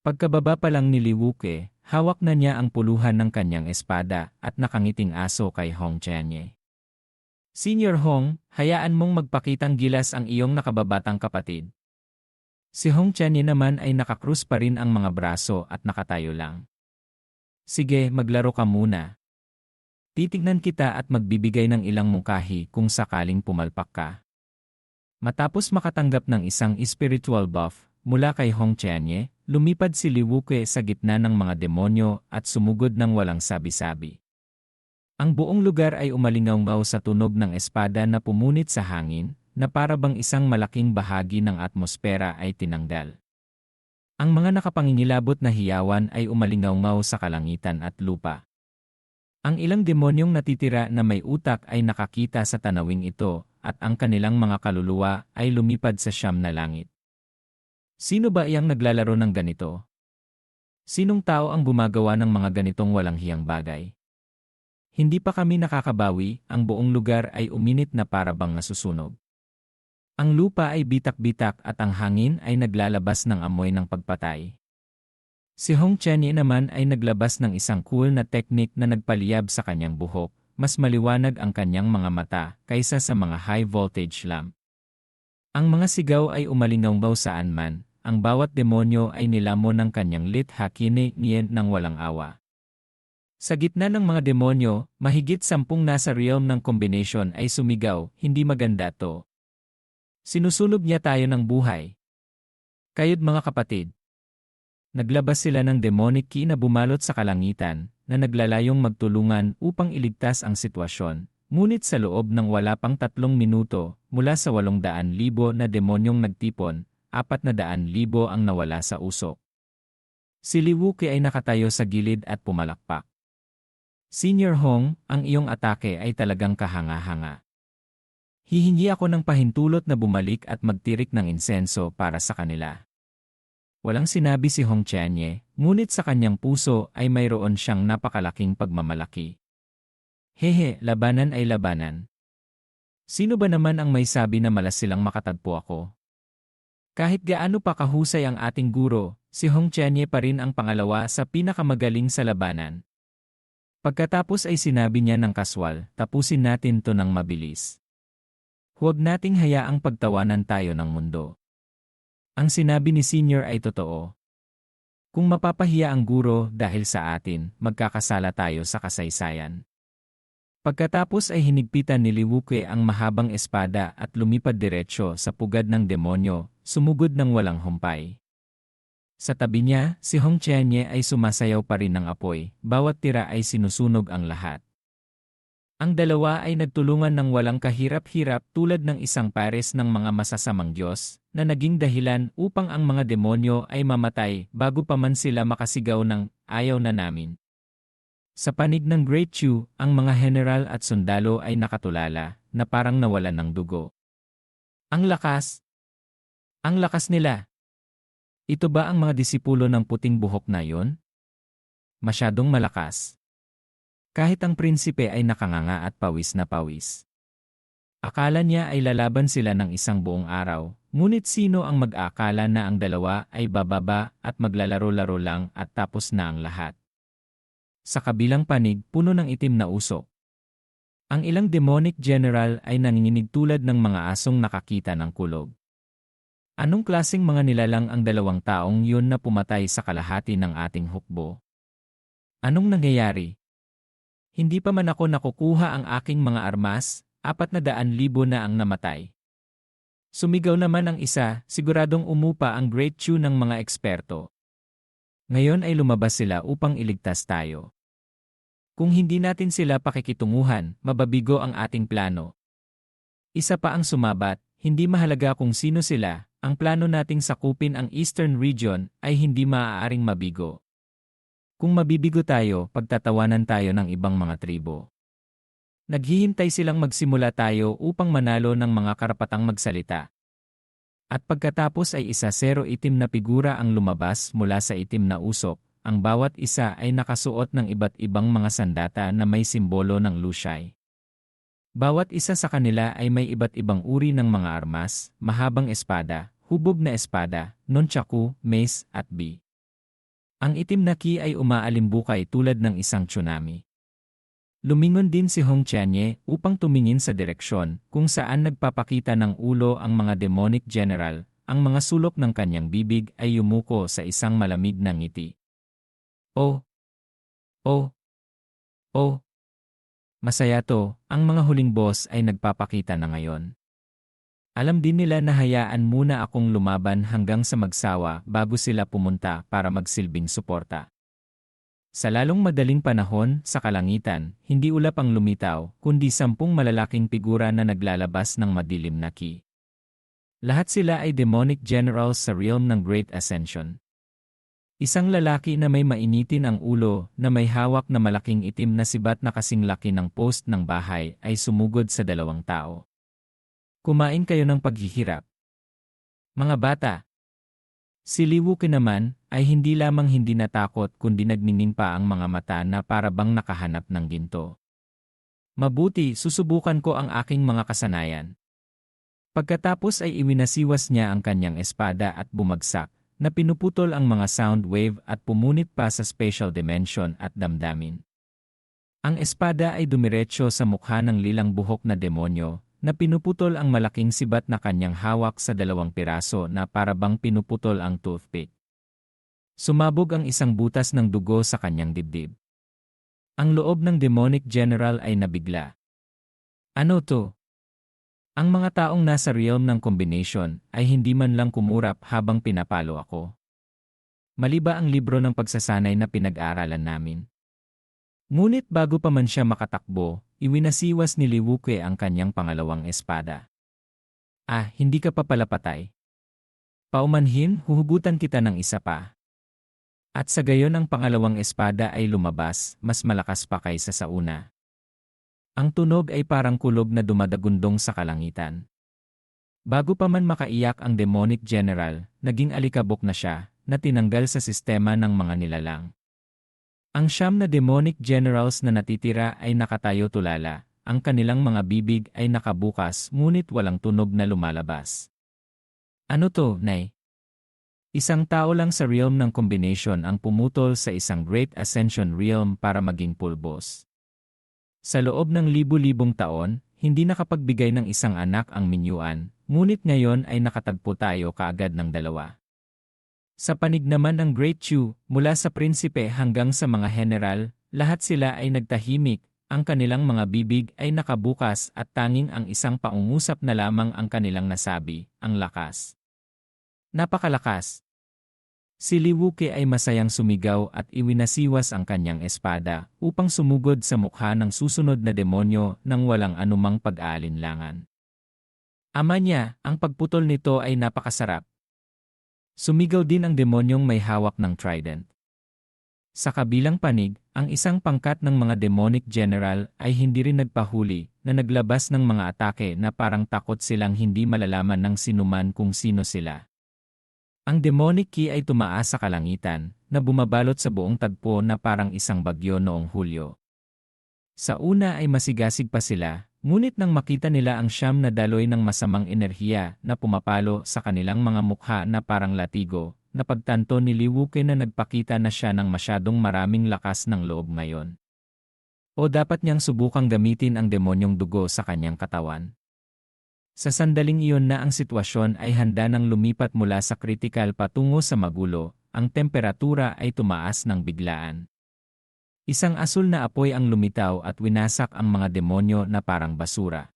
Pagkababa pa lang ni Liwuke, hawak na niya ang puluhan ng kanyang espada at nakangiting aso kay Hong Chenye. Senior Hong, hayaan mong magpakitang gilas ang iyong nakababatang kapatid. Si Hong Chenye naman ay nakakrus pa rin ang mga braso at nakatayo lang. Sige, maglaro ka muna. Titignan kita at magbibigay ng ilang mungkahi kung sakaling pumalpak ka. Matapos makatanggap ng isang spiritual buff mula kay Hong Chenye, lumipad si Liwuke sa gitna ng mga demonyo at sumugod ng walang sabi-sabi. Ang buong lugar ay umalingaw sa tunog ng espada na pumunit sa hangin, na para bang isang malaking bahagi ng atmosfera ay tinanggal. Ang mga nakapangingilabot na hiyawan ay umalingaw sa kalangitan at lupa. Ang ilang demonyong natitira na may utak ay nakakita sa tanawing ito at ang kanilang mga kaluluwa ay lumipad sa siyam na langit. Sino ba iyang naglalaro ng ganito? Sinong tao ang gumagawa ng mga ganitong walang hiyang bagay? Hindi pa kami nakakabawi, ang buong lugar ay uminit na para bang nasusunog. Ang lupa ay bitak-bitak at ang hangin ay naglalabas ng amoy ng pagpatay. Si Hong Chenye naman ay naglabas ng isang cool na teknik na nagpaliyab sa kanyang buhok, mas maliwanag ang kanyang mga mata kaysa sa mga high voltage lamp. Ang mga sigaw ay umalingaw saan man, ang bawat demonyo ay nilamon ng kanyang lit hakine niyen ng walang awa. Sa gitna ng mga demonyo, mahigit sampung nasa realm ng combination ay sumigaw, hindi maganda to. Sinusunog niya tayo ng buhay. Kayod mga kapatid. Naglabas sila ng demonic key na bumalot sa kalangitan, na naglalayong magtulungan upang iligtas ang sitwasyon, ngunit sa loob ng wala pang tatlong minuto, mula sa walong daan libo na demonyong nagtipon, apat na daan libo ang nawala sa usok. Si Liwuki ay nakatayo sa gilid at pumalakpak. Senior Hong, ang iyong atake ay talagang kahanga-hanga. Hihingi ako ng pahintulot na bumalik at magtirik ng insenso para sa kanila. Walang sinabi si Hong Chenye, ngunit sa kanyang puso ay mayroon siyang napakalaking pagmamalaki. Hehe, labanan ay labanan. Sino ba naman ang may sabi na malas silang makatagpo ako? Kahit gaano pa kahusay ang ating guro, si Hong Chenye pa rin ang pangalawa sa pinakamagaling sa labanan. Pagkatapos ay sinabi niya ng kaswal, tapusin natin to ng mabilis. Huwag nating hayaang pagtawanan tayo ng mundo. Ang sinabi ni Senior ay totoo. Kung mapapahiya ang guro dahil sa atin, magkakasala tayo sa kasaysayan. Pagkatapos ay hinigpitan ni Liwuke ang mahabang espada at lumipad diretsyo sa pugad ng demonyo, sumugod ng walang humpay. Sa tabi niya, si Hong Chenye ay sumasayaw pa rin ng apoy, bawat tira ay sinusunog ang lahat. Ang dalawa ay nagtulungan ng walang kahirap-hirap tulad ng isang pares ng mga masasamang Diyos, na naging dahilan upang ang mga demonyo ay mamatay bago pa man sila makasigaw ng ayaw na namin. Sa panig ng Great Chu, ang mga general at sundalo ay nakatulala, na parang nawalan ng dugo. Ang lakas! Ang lakas nila! Ito ba ang mga disipulo ng puting buhok na yon? Masyadong malakas. Kahit ang prinsipe ay nakanganga at pawis na pawis. Akala niya ay lalaban sila ng isang buong araw, ngunit sino ang mag-aakala na ang dalawa ay bababa at maglalaro-laro lang at tapos na ang lahat. Sa kabilang panig, puno ng itim na usok. Ang ilang demonic general ay nanginginig tulad ng mga asong nakakita ng kulog. Anong klasing mga nilalang ang dalawang taong yun na pumatay sa kalahati ng ating hukbo? Anong nangyayari? Hindi pa man ako nakukuha ang aking mga armas, apat na daan libo na ang namatay. Sumigaw naman ang isa, siguradong umupa ang great tune ng mga eksperto. Ngayon ay lumabas sila upang iligtas tayo. Kung hindi natin sila pakikitunguhan, mababigo ang ating plano. Isa pa ang sumabat, hindi mahalaga kung sino sila, ang plano nating sakupin ang Eastern Region ay hindi maaaring mabigo. Kung mabibigo tayo, pagtatawanan tayo ng ibang mga tribo. Naghihintay silang magsimula tayo upang manalo ng mga karapatang magsalita. At pagkatapos ay isa zero itim na figura ang lumabas mula sa itim na usok, ang bawat isa ay nakasuot ng iba't ibang mga sandata na may simbolo ng lushay. Bawat isa sa kanila ay may iba't ibang uri ng mga armas, mahabang espada, hubog na espada, nunchaku, mace, at bi. Ang itim na ki ay umaalimbukay tulad ng isang tsunami. Lumingon din si Hong Tianye upang tumingin sa direksyon kung saan nagpapakita ng ulo ang mga demonic general, ang mga sulok ng kanyang bibig ay yumuko sa isang malamig na ngiti. Oh! Oh! Oh! Masaya to, ang mga huling boss ay nagpapakita na ngayon. Alam din nila na hayaan muna akong lumaban hanggang sa magsawa bago sila pumunta para magsilbing suporta. Sa lalong madaling panahon, sa kalangitan, hindi ulap ang lumitaw, kundi sampung malalaking figura na naglalabas ng madilim na ki. Lahat sila ay demonic generals sa realm ng Great Ascension. Isang lalaki na may mainitin ang ulo na may hawak na malaking itim na sibat na kasing laki ng post ng bahay ay sumugod sa dalawang tao. Kumain kayo ng paghihirap. Mga bata, Si Liwuki naman ay hindi lamang hindi natakot kundi nagniningning pa ang mga mata na para bang nakahanap ng ginto. Mabuti, susubukan ko ang aking mga kasanayan. Pagkatapos ay iwinasiwas niya ang kanyang espada at bumagsak, na pinuputol ang mga sound wave at pumunit pa sa spatial dimension at damdamin. Ang espada ay dumiretso sa mukha ng lilang buhok na demonyo, na pinuputol ang malaking sibat na kanyang hawak sa dalawang piraso na parabang pinuputol ang toothpick. Sumabog ang isang butas ng dugo sa kanyang dibdib. Ang loob ng demonic general ay nabigla. Ano to? Ang mga taong nasa realm ng combination ay hindi man lang kumurap habang pinapalo ako. Maliba ang libro ng pagsasanay na pinag-aaralan namin. Ngunit bago pa man siya makatakbo, Iwinasiwas ni Liwuke ang kanyang pangalawang espada. Ah, hindi ka pa pala patay. Paumanhin, huhugutan kita ng isa pa. At sa gayon ang pangalawang espada ay lumabas, mas malakas pa kaysa sa una. Ang tunog ay parang kulob na dumadagundong sa kalangitan. Bago pa man makaiyak ang demonic general, naging alikabok na siya, na tinanggal sa sistema ng mga nilalang. Ang siyam na demonic generals na natitira ay nakatayo tulala, ang kanilang mga bibig ay nakabukas ngunit walang tunog na lumalabas. Ano to, Nay? Isang tao lang sa realm ng combination ang pumutol sa isang Great Ascension realm para maging pulbos. Sa loob ng libu-libong taon, hindi nakapagbigay ng isang anak ang minyuan, ngunit ngayon ay nakatagpo tayo kaagad ng dalawa. Sa panig naman ng Great Chu, mula sa prinsipe hanggang sa mga general, lahat sila ay nagtahimik, ang kanilang mga bibig ay nakabukas at tanging ang isang paungusap na lamang ang kanilang nasabi, ang lakas. Napakalakas. Si Liwuke ay masayang sumigaw at iwinasiwas ang kanyang espada upang sumugod sa mukha ng susunod na demonyo nang walang anumang pag-aalinlangan. Ama niya, ang pagputol nito ay napakasarap, Sumigaw din ang demonyong may hawak ng trident. Sa kabilang panig, ang isang pangkat ng mga demonic general ay hindi rin nagpahuli na naglabas ng mga atake na parang takot silang hindi malalaman ng sinuman kung sino sila. Ang demonic key ay tumaas sa kalangitan na bumabalot sa buong tagpo na parang isang bagyo noong Hulyo. Sa una ay masigasig pa sila Ngunit nang makita nila ang siyam na daloy ng masamang enerhiya na pumapalo sa kanilang mga mukha na parang latigo, napagtanto ni Liwuke na nagpakita na siya ng masyadong maraming lakas ng loob ngayon. O dapat niyang subukang gamitin ang demonyong dugo sa kanyang katawan. Sa sandaling iyon na ang sitwasyon ay handa nang lumipat mula sa kritikal patungo sa magulo, ang temperatura ay tumaas ng biglaan. Isang asul na apoy ang lumitaw at winasak ang mga demonyo na parang basura.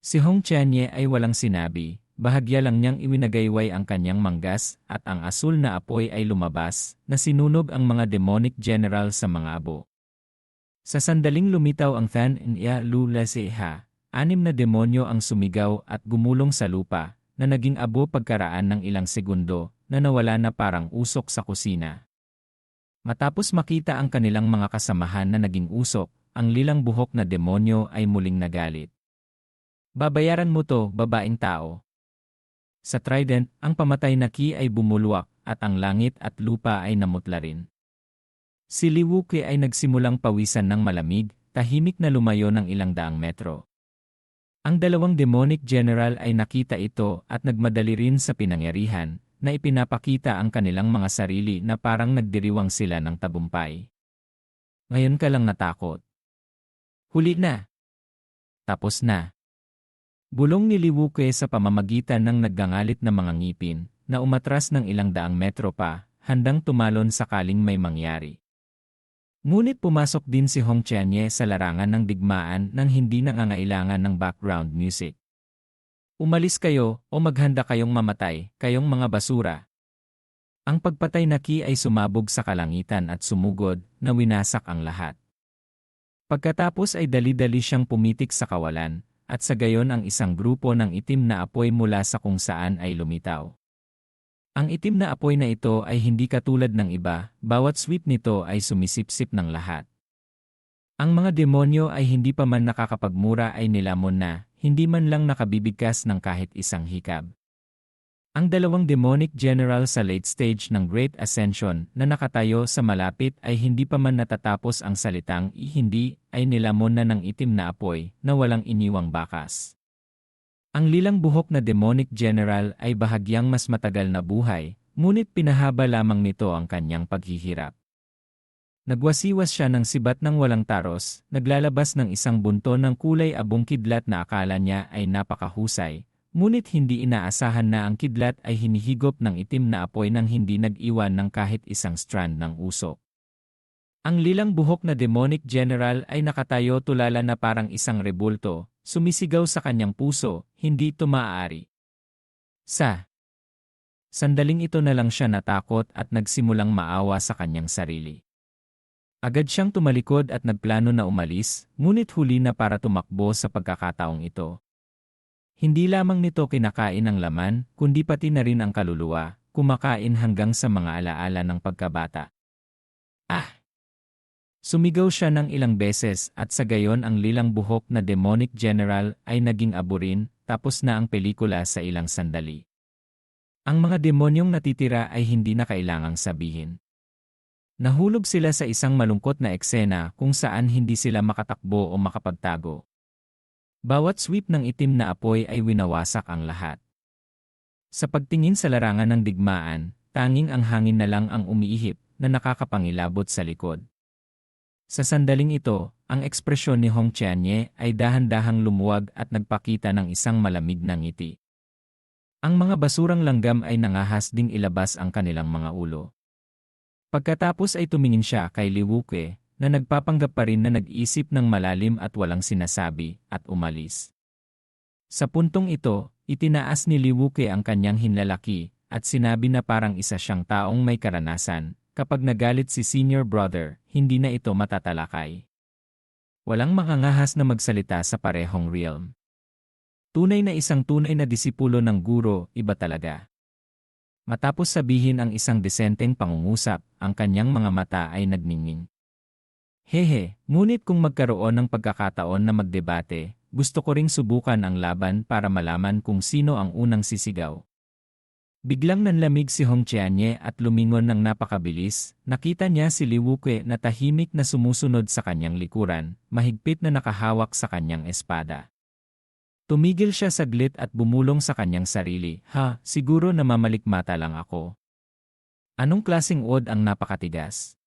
Si Hong Chanye ay walang sinabi, bahagya lang niyang iwinagayway ang kanyang manggas at ang asul na apoy ay lumabas na sinunog ang mga demonic general sa mga abo. Sa sandaling lumitaw ang Than Nya Lu Leseha, anim na demonyo ang sumigaw at gumulong sa lupa na naging abo pagkaraan ng ilang segundo na nawala na parang usok sa kusina. Matapos makita ang kanilang mga kasamahan na naging usok, ang lilang buhok na demonyo ay muling nagalit. Babayaran mo to, babaeng tao. Sa trident, ang pamatay na ki ay bumulwak at ang langit at lupa ay namutla rin. Si Liwuki ay nagsimulang pawisan ng malamig, tahimik na lumayo ng ilang daang metro. Ang dalawang demonic general ay nakita ito at nagmadali rin sa pinangyarihan, na ipinapakita ang kanilang mga sarili na parang nagdiriwang sila ng tabumpay. Ngayon ka lang natakot. Huli na. Tapos na. Bulong ni Liwuke sa pamamagitan ng naggangalit na mga ngipin, na umatras ng ilang daang metro pa, handang tumalon sakaling may mangyari. Ngunit pumasok din si Hong Chianye sa larangan ng digmaan nang hindi nangangailangan ng background music. Umalis kayo o maghanda kayong mamatay, kayong mga basura. Ang pagpatay na ki ay sumabog sa kalangitan at sumugod na winasak ang lahat. Pagkatapos ay dali-dali siyang pumitik sa kawalan, at sa gayon ang isang grupo ng itim na apoy mula sa kung saan ay lumitaw. Ang itim na apoy na ito ay hindi katulad ng iba, bawat sweep nito ay sumisipsip ng lahat. Ang mga demonyo ay hindi pa man nakakapagmura ay nilamon na, hindi man lang nakabibigkas ng kahit isang hikab. Ang dalawang demonic general sa late stage ng Great Ascension na nakatayo sa malapit ay hindi pa man natatapos ang salitang hindi ay nilamon na ng itim na apoy na walang iniwang bakas. Ang lilang buhok na demonic general ay bahagyang mas matagal na buhay, ngunit pinahaba lamang nito ang kanyang paghihirap. Nagwasiwas siya ng sibat ng walang taros, naglalabas ng isang bunto ng kulay abong kidlat na akala niya ay napakahusay, Ngunit hindi inaasahan na ang kidlat ay hinihigop ng itim na apoy nang hindi nag-iwan ng kahit isang strand ng usok. Ang lilang buhok na demonic general ay nakatayo tulala na parang isang rebulto, sumisigaw sa kanyang puso, hindi ito maaari. Sa sandaling ito na lang siya natakot at nagsimulang maawa sa kanyang sarili. Agad siyang tumalikod at nagplano na umalis, ngunit huli na para tumakbo sa pagkakataong ito. Hindi lamang nito kinakain ang laman, kundi pati na rin ang kaluluwa, kumakain hanggang sa mga alaala ng pagkabata. Ah! Sumigaw siya ng ilang beses at sa gayon ang lilang buhok na demonic general ay naging aburin, tapos na ang pelikula sa ilang sandali. Ang mga demonyong natitira ay hindi na kailangang sabihin. Nahulog sila sa isang malungkot na eksena kung saan hindi sila makatakbo o makapagtago. Bawat sweep ng itim na apoy ay winawasak ang lahat. Sa pagtingin sa larangan ng digmaan, tanging ang hangin na lang ang umiihip na nakakapangilabot sa likod. Sa sandaling ito, ang ekspresyon ni Hong Chianye ay dahan-dahang lumuwag at nagpakita ng isang malamig na ngiti. Ang mga basurang langgam ay nangahas ding ilabas ang kanilang mga ulo. Pagkatapos ay tumingin siya kay Liwuke na nagpapanggap pa rin na nag-isip ng malalim at walang sinasabi, at umalis. Sa puntong ito, itinaas ni Liwuke ang kanyang hinlalaki, at sinabi na parang isa siyang taong may karanasan, kapag nagalit si senior brother, hindi na ito matatalakay. Walang makangahas na magsalita sa parehong realm. Tunay na isang tunay na disipulo ng guro, iba talaga. Matapos sabihin ang isang desenteng pangungusap, ang kanyang mga mata ay nagningning. Hehe, ngunit kung magkaroon ng pagkakataon na magdebate, gusto ko ring subukan ang laban para malaman kung sino ang unang sisigaw. Biglang nanlamig si Hong Chianye at lumingon ng napakabilis, nakita niya si Liwuke na tahimik na sumusunod sa kanyang likuran, mahigpit na nakahawak sa kanyang espada. Tumigil siya saglit at bumulong sa kanyang sarili, ha, siguro namamalikmata lang ako. Anong klasing od ang napakatigas?